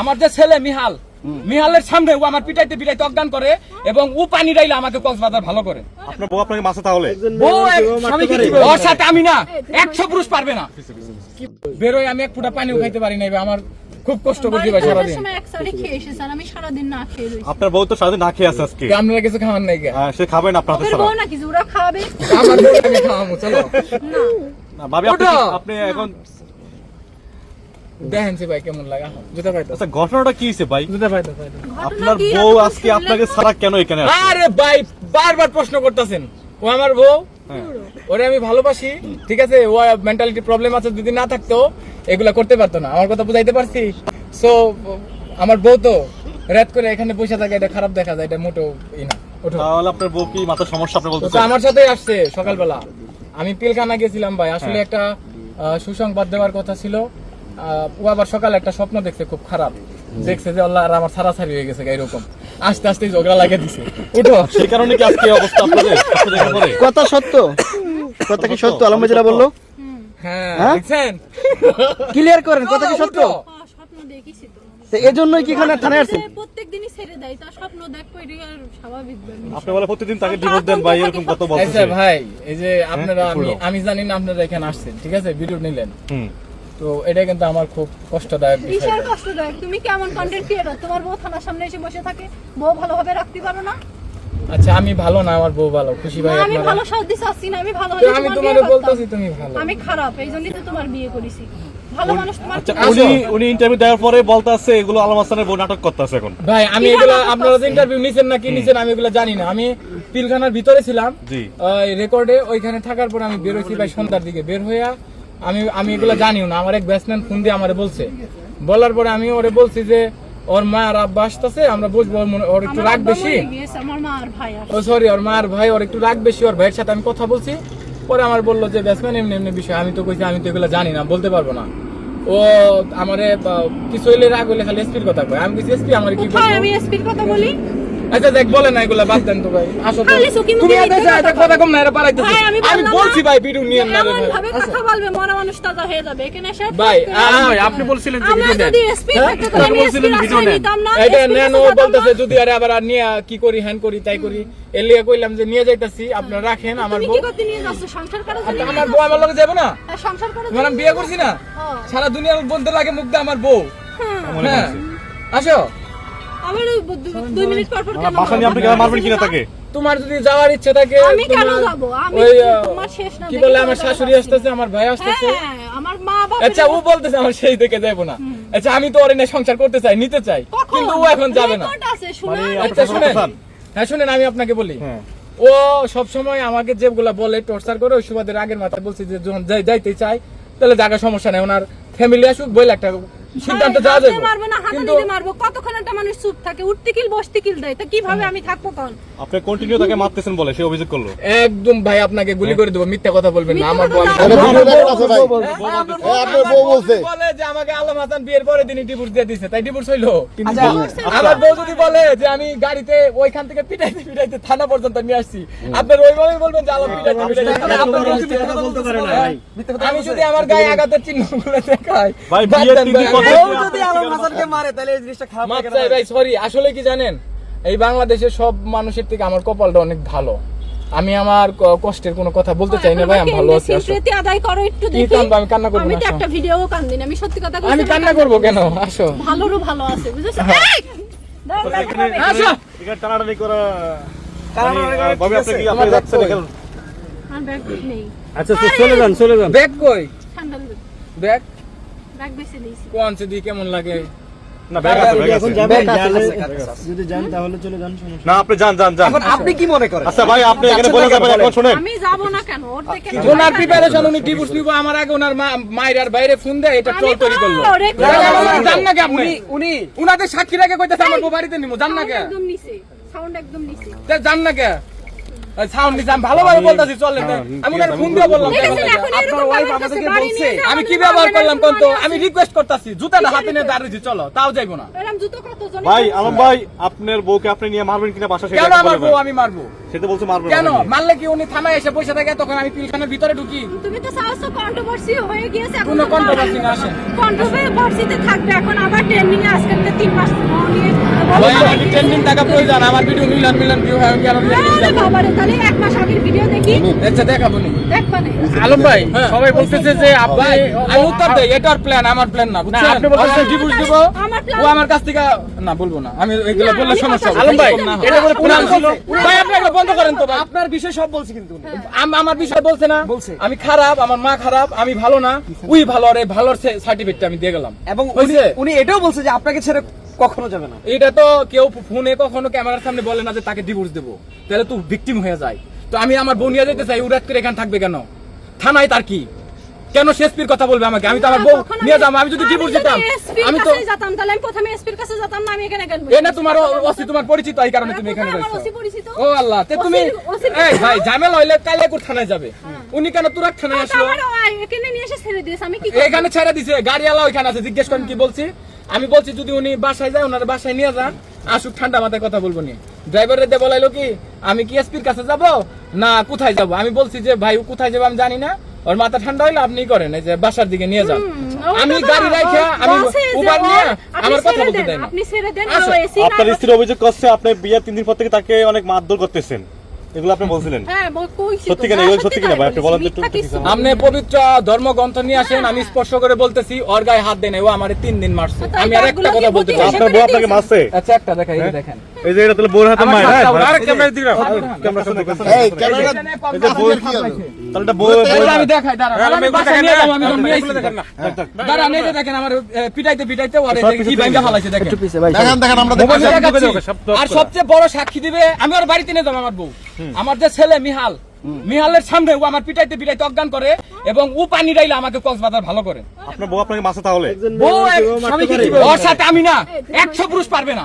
আমার যে ছেলে মিহাল মিহালের সামনে ও আমার পিটাইতে পিটাইতে অজ্ঞান করে এবং ও পানি ডাইলে আমাকে কক্সবাজার ভালো করে। আপনার বউ আপনাকে মাসে তাহলে? ওর সাথে আমি না একশো পুরুষ পারবে না। বেরোয় আমি এক ফুটা পানিও খাইতে পারি না আমার খুব কষ্ট করছি ভাই সারাদিন। আমি না খেয়ে আপনার বউ তো সারাদিন না খেয়ে আছে আজকে। আপনারা কিছু খাওয়ান নাই হ্যাঁ, সে খাবেন আপনার হাতে বউ নাকি যে ওরা খাওয়াবে আমার বউ আমি খাওয়াবো চলো। না, ভাবি আপনি আপনি এখন দেখেন ভাই কেমন লাগে। জুতা পাইতো। আচ্ছা ঘটনাটা কি হয়েছে ভাই? জুতা পাইতো পাইতো। আপনার বউ আজকে আপনাকে তো- কেন এখানে আরে ভাই বারবার প্রশ্ন করতেছেন। ও আমার বউ। হ্যাঁ। ওরে আমি ভালোবাসি ঠিক আছে? ও মেন্টালিটি প্রবলেম আছে যদি না থাকতো এগুলা করতে পারতো না। আমার কথা বুঝাইতে পারছি? সো আমার বউ তো রাত করে এখানে পয়সা থাকে এটা খারাপ দেখা যায় এটা মোটেও ই না তাহলে আপনার বউ কি মাথার সমস্যা আপনি আমার সাথেই আসছে সকালবেলা। আমি পিলখানা গেছিলাম ভাই। আসলে হ্যাঁ। একটা আহ, সুসংবাদ দেওয়ার কথা ছিল। ও আবার সকালে একটা স্বপ্ন দেখছে খুব খারাপ। দেখছে যে আল্লাহ আর আমার ছাড়াছাড়ি হয়ে গেছে এরকম। আস্তে আস্তে ঝগড়া লাগিয়ে দিছে। উঠো। সেই কারণে কি আজকে অবস্থা আপনাদের? কথা সত্য। কথা কি সত্য? আলম যেটা বলল? হ্যাঁ? দেখছেন? ক্লিয়ার করেন কথা কি সত্য? হ্যাঁ, স্বপ্ন দেখেছি তো। তো এজন্যই কি এখানে থানায় আসছেন? প্রত্যেক ছেড়ে দেয় তার স্বপ্ন দেখব এটা আর স্বাভাবিক আপনি বলে প্রতিদিন তাকে ডিভোর্স দেন ভাই এরকম কত আচ্ছা ভাই এই যে আপনারা হ্যাঁ, আমি আমি জানি না আপনারা এখানে আসছেন ঠিক আছে? ভিডিও নিলেন। তো এটা কিন্তু আমার খুব কষ্টদায়ক বিষয়। কিসের কষ্টদায়ক। তুমি কেমন কন্টেন্ট ক্রিয়েটর তোমার বউ থানার সামনে এসে বসে থাকে। বউ ভালোভাবে রাখতে পারো না? আচ্ছা আমি ভালো না আমার বউ ভালো। খুশি ভাই আমি ভালো সাহায্য চাচ্ছি না আমি ভালো হলে আমি করতাম। বলতেছি তুমি ভালো। আমি খারাপ এই জন্যই তো তোমার বিয়ে করেছি। ভালো মানুষ তোমার আচ্ছা কি- উনি উনি ইন্টারভিউ দেওয়ার পরে বলতে এগুলো আলম হাসানের বউ নাটক করতেছে এখন। ভাই আমি কি এগুলা আপনারা যে ইন্টারভিউ নিছেন না কি নিছেন আমি এগুলা জানি না। আমি পিলখানার ভিতরে ছিলাম। জি। রেকর্ডে ওইখানে থাকার পর আমি বের হয়েছি ভাই সন্ধ্যার দিকে। বের হইয়া আমি আমি এগুলা জানিও না। আমার এক ব্যাটসম্যান ফোন দিয়ে আমারে বলছে। বলার পরে আমি ওরে বলছি যে ওর মা আর আব্বা আসতেছে আমরা বসবো ওর একটু রাগ বেশি? ও সরি ওর মা আর ভাই ওর একটু রাগ বেশি ওর ভাইয়ের সাথে আমি কথা বলছি। পরে আমার বলল যে ব্যাটসম্যান এমনি এমনি বিষয় আমি তো কইছি আমি তো এগুলো জানি না বলতে পারব না। ও আমারে কিছু হইলে রাগ হইলে খালি এসপির কথা কয়। আমি কিছু এসপি আমার কি আমি এসপির কথা বলি? আচ্ছা দেখ বলে না এগুলা বাদ দেন তো ভাই। আসো তো। তুমি এত কথা কথা কম না এরা আমি বলছি ভাই ভিডিও নিয়ে না এমন ভাবে কথা বলবে মরা মানুষ তাজা হয়ে যাবে। এখানে এসে ভাই। আপনি বলছিলেন যে video নেন। যদি এসপি থাকতো তাহলে আমি বলছিলেন। নিতাম না এটা নেন ও বলতেছে যদি আরে আবার নিয়ে কি করি হ্যান করি তাই করি। এর লিগে কইলাম যে নিয়ে যাইতাছি আপনারা রাখেন আমার তুমি বউ কি করতে নিয়ে যাচ্ছ? সংসার করার জন্য আচ্ছা, আমার বউ? আমার লগে যাবে না? হ্যাঁ, সংসার করার জন্য বিয়ে করছি না? হ্যাঁ। সারা দুনিয়ার বলতে লাগে মুখ দিয়ে আমার বউ। হ্যাঁ। হ্যাঁ আসো। আবার দুই মিনিট পর পর কেন বাসা নিয়ে আপনি কেন মারবেন কিনা তাকে? তোমার যদি যাওয়ার ইচ্ছে থাকে আমি কেন তোমার- আমি কি আহ, তোমার শেষ না কি বলে আমার শাশুড়ি আসতেছে আমার ভাই আসতেছে। হ্যাঁ, আমার মা বাবা আচ্ছা ও বলতেছে আমার সেই থেকে যাব না। আচ্ছা আমি তো এনে সংসার করতে চাই নিতে চাই কিন্তু ও এখন যাবে না। মানে আচ্ছা শুনেন। হ্যাঁ শুনেন আমি আপনাকে বলি। হ্যাঁ। ও সব সময় আমাকে যেগুলা বলে টর্চার করে ওই সুবাদের আগের মাথায় বলছি যে যখন যাই যাইতে চাই তাহলে জায়গা সমস্যা নেই ওনার ফ্যামিলি আসুক বইলে একটা সিদ্ধান্ত যাওয়া যাবে। মারবো না হাতে কিন্তু মারবো। কতক্ষণ একটা মানুষ চুপ থাকে? উঠতে কিল দেয়। তা কীভাবে আমি থাকব কোন? আপনি কন্টিনিউ তাকে মারতেছেন বলে সে অভিযোগ করল। একদম ভাই আপনাকে গুলি করে দেবো মিথ্যা কথা বলবেন না আমার বউ আমি- তাহলে ভিডিও দেখা আছে ভাই। হ্যাঁ, আপনার হ্যাঁ, বউ বলছে। বলে যে আমাকে আলম হাসান বিয়ের পরে দিনই ডিভোর্স দিয়ে দিছে তাই ডিভোর্স হইল। আচ্ছা। আমার বউ যদি বলে যে আমি গাড়িতে ওইখান থেকে পিটাইতে পিটাইতে থানা পর্যন্ত নিয়ে আসছি আপনার ওইভাবে বলবেন যে আলম পিটাইতে পিটাইতে। আপনার বউ যদি মিথ্যা কথা বলতে পারে না। আমি যদি আমার গায়ে আঘাতের চিহ্নগুলো দেখাই ভাই, বিয়ের দেন বউ যদি আলম হাসানকে মারে তাহলে এই জিনিসটা খারাপ মাফ চাই ভাই। সরি আসলে কি জানেন? এই বাংলাদেশের সব মানুষের থেকে আমার কপালটা অনেক ভালো। আমি আমার কষ্টের কোনো কথা বলতে চাই না ভাই আমি ভালো আছি আসো। স্বীকৃতি আদায় করো একটু কি দেখি। আমি কান্না করব আমি তো একটা ভিডিও কান্দিনি আমি সত্যি কথা বলছি আমি কান্না করব কেন? আসো। ভালোরও ভালো আছে বুঝেছ? হ্যাঁ। এই! আসো। এখানে টানাটানি করা মানে, ভাবি আপনি কি আপনি যাচ্ছেন এখানে আমার ব্যাগ নেই। আচ্ছা চলে যান চলে যান। ব্যাগ কই? স্যান্ডেল। ব্যাগ? কোন যদি কেমন লাগে? না ব্যাগ আছে ব্যাগ আছে। ব্যাগ আছে, যদি যান তাহলে চলে যান সমস্যা না আপনি যান যান যান। আপনি কি মনে করেন? আচ্ছা ভাই আপনি এখানে বলে যাবেন এখন শুনেন। আমি যাব না কেন? ওর থেকে ওনার প্রিপারেশন উনি ডিভোর্স নিব আমার আগে ওনার মা মায়ের বাইরে ফোন দেয় এটা তৈরি করল। জান- না কে আপনি? উনি উনাদের সাক্ষী রেখে কইতেছে আমার বাড়িতে নিব জান না কে একদম নিচে সাউন্ড একদম নিচে। জান না কে সাউন্ড দিছে আমি ভালোভাবে বলতাছি চলে ওনার ফোন দিয়ে বললাম বলছে। নিয়ে যাও, আমি কি ব্যবহার করলাম কোন তো আমি রিকোয়েস্ট করতেছি জুতাটা হাতে নিয়ে দাঁড়িয়েছি চলো তাও যাইবো না। এরম জুতো কত জনে ভাই আলম ভাই আপনার বউকে আপনি নিয়ে মারবেন কিনা বাসা সেটা কেন আমার বউ। আমি মারবো? সেটা বলছে মারবেন কেন? মারলে কি উনি থানায় এসে বসে থাকে তখন আমি পিলখানার ভিতরে ঢুকি। তুমি তো সাহস কন্ট্রোভার্সি হয়ে গিয়েছে এখন কোনো না আসে। কন্ট্রোভার্সিতে থাকবে এখন আবার ট্রেন্ডিং এ আজকে তিন মাস নিয়ে ভাই আমার ট্রেন্ডিং টাকা প্রয়োজন আমার ভিডিও মিলিয়ন মিলিয়ন ভিউ হয় আমি কেন আরে যাব? বাবারে, তাহলে এক মাস আগের ভিডিও দেখি। আচ্ছা দেখাবো নি। দেখবা না। আলম ভাই হ্যাঁ। সবাই বলতেছে যে আপনি আমি উত্তর দেই এটা প্ল্যান আমার প্ল্যান না বুঝছেন? আপনি বলতেছেন ডিভোর্স দেব ও আমার কাছ থেকে না বলব না আমি এগুলো বললে সমস্যা হবে আলম ভাই, এরকম না হয়। এটা বলে পুরাণ পুরাণ ছিল ভাই আপনি এগুলো বন্ধ করেন তো ভাই। আপনার বিষয় সব বলছি কিন্তু আমার বিষয় বলছে না। বলছে। আমি খারাপ আমার মা খারাপ আমি ভালো না। উই ভালো রে ভালোর সার্টিফিকেট আমি দিয়ে গেলাম। এবং উনি- উনি এটাও বলছে যে আপনাকে ছেড়ে কখনো যাবে না। এটা তো কেউ ফোনে কখনো ক্যামেরার সামনে বলে না যে তাকে ডিভোর্স দেবো। তাহলে তুই ভিকটিম হয়ে যায়। তো আমি আমার বোন নিয়ে যেতে চাই উড়াত করে এখানে থাকবে কেন? থানায় তার কি? কেন শেষপির কথা বলবে আমাকে? আমি তো আমার বউ নিয়ে যাব আমি যদি ডিভোর্স দিতাম আমি তো কাছে যেতাম তাহলে আমি প্রথমে এসপির কাছে যেতাম না আমি এখানে কেন এ না তোমার অসি তোমার পরিচিত এই কারণে তুমি এখানে ওসি পরিচিত? ও আল্লাহ তে তুমি এই ভাই ঝামেলা হইলে কাইলে কোর থানায় যাবে। উনি কেন তুরাক থানায় তো আসলো? আমার এখানে নিয়ে এসে ছেড়ে দিয়েছে আমি কি এখানে ছেড়ে দিছে গাড়িওয়ালা ওইখানে আছে জিজ্ঞেস করেন কি বলছি? আমি বলছি যদি উনি বাসায় যায় ওনার বাসায় নিয়ে যান। আসুক ঠান্ডা মাথায় কথা বলব নি। ড্রাইভারের দিয়ে বলাইলো কি আমি কি এসপির কাছে যাব? না কোথায় যাব? আমি বলছি যে ভাই ও কোথায় যাব আমি জানি না। ওর মাথা ঠান্ডা হইলে আপনি করেন এই যে বাসার দিকে নিয়ে যান। আমি গাড়ি রাখে আমি উবার নিয়ে আমার কথা বলতে দেন, আপনি ছেড়ে দেন আপনার স্ত্রী অভিযোগ করছে আপনি বিয়ের তিন দিন পর থেকে তাকে অনেক মারধর করতেছেন। এগুলো আপনি বলছিলেন। হ্যাঁ কইছি সত্যি কিনা? হ্যাঁ, এগুলো সত্যি কিনা? ভাই? আপনি বলেন তো পবিত্র ধর্মগ্রন্থ নিয়ে আসেন আমি স্পর্শ করে বলতেছি ওর গায়ে হাত দেন ও আমার তিন দিন মারছে। আমি আর একটা কথা বলতে চাই। আপনার বউ আপনাকে মারছে? আচ্ছা একটা দেখা এই দেখেন। এই যে এটা তাহলে বউর হাতে মার হ্যাঁ? ভাই। ক্যামেরা দিকে ক্যামেরা সামনে। এই ক্যামেরা এই যে বউয়ের তাহলে এটা আমি দেখাই দাঁড়ান। হ্যাঁ, আমি নিয়ে। যাব আমি নিয়ে আইছি। দেখেন যে দেখেন আমার পিটাইতে পিটাইতে ওরে কি ফালাইছে দেখেন। দেখেন দেখেন আমরা আমি দেখছি দেখাচ্ছি। ঢুকে যাবে, সব দশ আর সবচেয়ে বড় সাক্ষী দিবে আমি ওর বাড়িতে নিয়ে যাব আমার বউ। আমার যে ছেলে মিহাল মিহালের সামনে ও আমার পিটাইতে পিটাইতে অজ্ঞান করে এবং ও পানি ডাইলে আমাকে কক্সবাজার ভালো করে। আপনার বউ আপনাকে মারছে তাহলে? বউ ওর সাথে আমি না একশো পুরুষ পারবে না